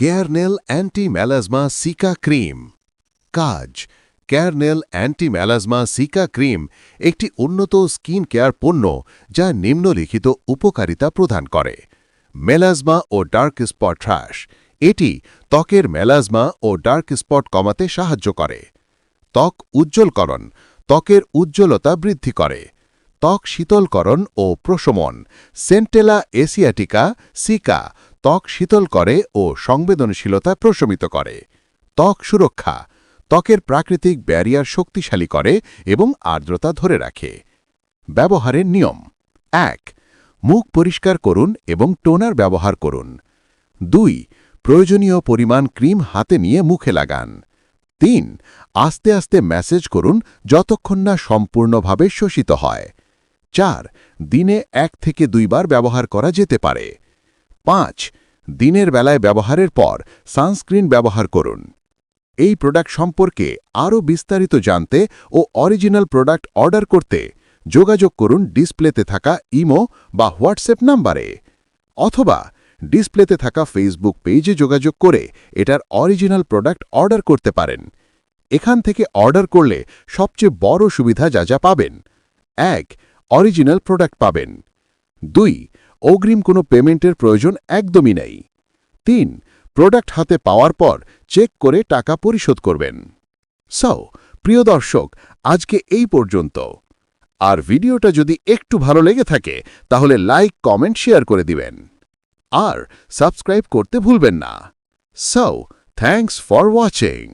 Carenel anti melasma cica cream কাজ Carenel anti melasma cica cream একটি উন্নত skin care পণ্য যা নিম্নলিখিত উপকারিতা প্রদান করে। মেলাজমা ও ডার্ক স্পট হ্রাস এটি ত্বকের মেলাজমা ও ডার্ক স্পট কমাতে সাহায্য করে। ত্বক উজ্জ্বলকরণ, ত্বকের উজ্জ্বলতা বৃদ্ধি করে। ত্বক শীতলকরণ ও প্রশমন সেন্টেলা এসিয়াটিকা সিকা ত্বক শীতল করে ও সংবেদনশীলতা প্রশমিত করে। ত্বক সুরক্ষা, ত্বকের প্রাকৃতিক ব্যারিয়ার শক্তিশালী করে এবং আর্দ্রতা ধরে রাখে। ব্যবহারের নিয়ম। এক, মুখ পরিষ্কার করুন এবং টোনার ব্যবহার করুন। দুই, প্রয়োজনীয় পরিমাণ ক্রিম হাতে নিয়ে মুখে লাগান। তিন, আস্তে আস্তে ম্যাসেজ করুন যতক্ষণ না সম্পূর্ণভাবে শোষিত হয়। চার, দিনে এক থেকে দুইবার ব্যবহার করা যেতে পারে। পাঁচ দিনের বেলায় ব্যবহারের পর সানস্ক্রিন ব্যবহার করুন। এই প্রোডাক্ট সম্পর্কে আরও বিস্তারিত জানতে ও অরিজিনাল প্রোডাক্ট অর্ডার করতে যোগাযোগ করুন ডিসপ্লেতে থাকা ইমো বা হোয়াটসঅ্যাপ নাম্বারে অথবা ডিসপ্লেতে থাকা ফেসবুক পেজে যোগাযোগ করে এটার অরিজিনাল প্রোডাক্ট অর্ডার করতে পারেন। এখান থেকে অর্ডার করলে সবচেয়ে বড় সুবিধা যা যা পাবেন। এক, অরিজিনাল প্রোডাক্ট পাবেন। দুই, অগ্রিম কোনো পেমেন্টের প্রয়োজন একদমই নেই। তিন প্রোডাক্ট হাতে পাওয়ার পর চেক করে টাকা পরিশোধ করবেন। সো প্রিয় দর্শক, আজকে এই পর্যন্ত। আর ভিডিওটা যদি একটু ভালো লেগে থাকে, তাহলে লাইক কমেন্ট শেয়ার করে দিবেন। আর সাবস্ক্রাইব করতে ভুলবেন না। So thanks for watching